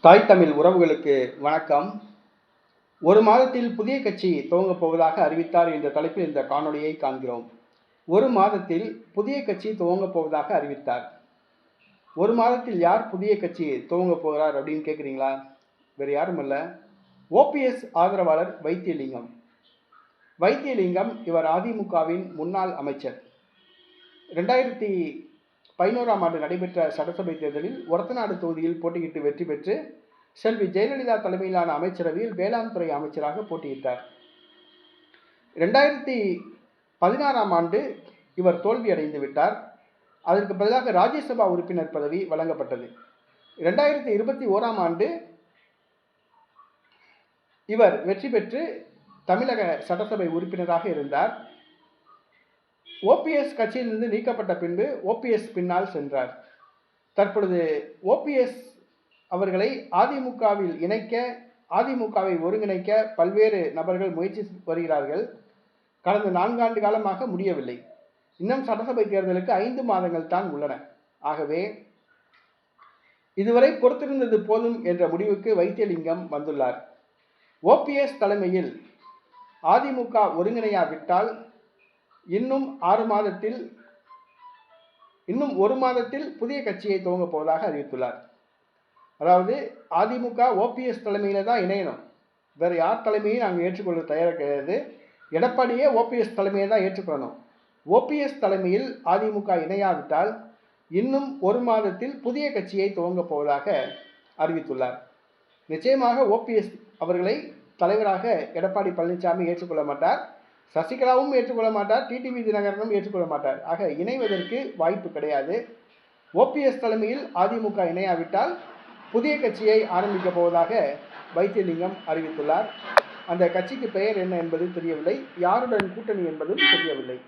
தாய் தமிழ் உறவுகளுக்கு வணக்கம். ஒரு மாதத்தில் புதிய கட்சி துவங்கப் போவதாக அறிவித்தார் என்ற தலைப்பில் இந்த காணொலியை காண்கிறோம். ஒரு மாதத்தில் புதிய கட்சி துவங்கப் போவதாக அறிவித்தார். ஒரு மாதத்தில் யார் புதிய கட்சி துவங்கப் போகிறார் அப்படின்னு கேட்குறீங்களா வேறு யாரும் இல்லை. ஓபிஎஸ் ஆதரவாளர் வைத்தியலிங்கம். வைத்தியலிங்கம் இவர் அதிமுகவின் முன்னாள் அமைச்சர். ரெண்டாயிரத்தி பதினோராம் ஆண்டு நடைபெற்ற சட்டசபை தேர்தலில் ஒரத்தநாடு தொகுதியில் போட்டியிட்டு வெற்றி பெற்று செல்வி ஜெயலலிதா தலைமையிலான அமைச்சரவையில் வேளாண் துறை அமைச்சராக போட்டியிட்டார். ரெண்டாயிரத்தி பதினாறாம் ஆண்டு இவர் தோல்வியடைந்து விட்டார். அதற்கு பதிலாக ராஜ்யசபா உறுப்பினர் பதவி வழங்கப்பட்டது. ரெண்டாயிரத்தி இருபத்தி ஓராம் ஆண்டு இவர் வெற்றி பெற்று தமிழக சட்டசபை உறுப்பினராக இருந்தார். ஓபிஎஸ் கட்சியிலிருந்து நீக்கப்பட்ட பின்பு ஓபிஎஸ் பின்னால் சென்றார். தற்பொழுது ஓபிஎஸ் அவர்களை அதிமுகவில் இணைக்க அதிமுகவை ஒருங்கிணைக்க பல்வேறு நபர்கள் முயற்சி வருகிறார்கள். கடந்த நான்காண்டு காலமாக முடியவில்லை. இன்னும் சட்டசபை தேர்தலுக்கு ஐந்து மாதங்கள் தான் உள்ளன. ஆகவே இதுவரை பொறுத்திருந்தது போதும் என்ற முடிவுக்கு வைத்தியலிங்கம் வந்துள்ளார். ஓபிஎஸ் தலைமையில் அதிமுக ஒருங்கிணையாவிட்டால் இன்னும் ஆறு மாதத்தில் இன்னும் ஒரு மாதத்தில் புதிய கட்சியை துவங்கப் போவதாக அறிவித்துள்ளார். அதாவது அதிமுக ஓபிஎஸ் தலைமையில் தான் இணையணும். வேறு யார் தலைமையும் நாங்கள் ஏற்றுக்கொள்ள தயாராக கிடையாது. எடப்பாடியே ஓபிஎஸ் தலைமையை தான் ஏற்றுக்கொள்ளணும். ஓபிஎஸ் தலைமையில் அதிமுக இணையாவிட்டால் இன்னும் ஒரு மாதத்தில் புதிய கட்சியை துவங்கப் போவதாக அறிவித்துள்ளார். நிச்சயமாக ஓபிஎஸ் அவர்களை தலைவராக எடப்பாடி பழனிசாமி ஏற்றுக்கொள்ள மாட்டார். சசிகலாவும் ஏற்றுக்கொள்ள மாட்டார். டிடிவி தினகரனும் ஏற்றுக்கொள்ள மாட்டார். ஆக இணைவதற்கு வாய்ப்பு கிடையாது. ஓபிஎஸ் தலைமையில் அதிமுக இணையாவிட்டால் புதிய கட்சியை ஆரம்பிக்கப் போவதாக வைத்தியலிங்கம் அறிவித்துள்ளார். அந்த கட்சிக்கு பெயர் என்ன என்பது தெரியவில்லை. யாருடன் கூட்டணி என்பதும் தெரியவில்லை.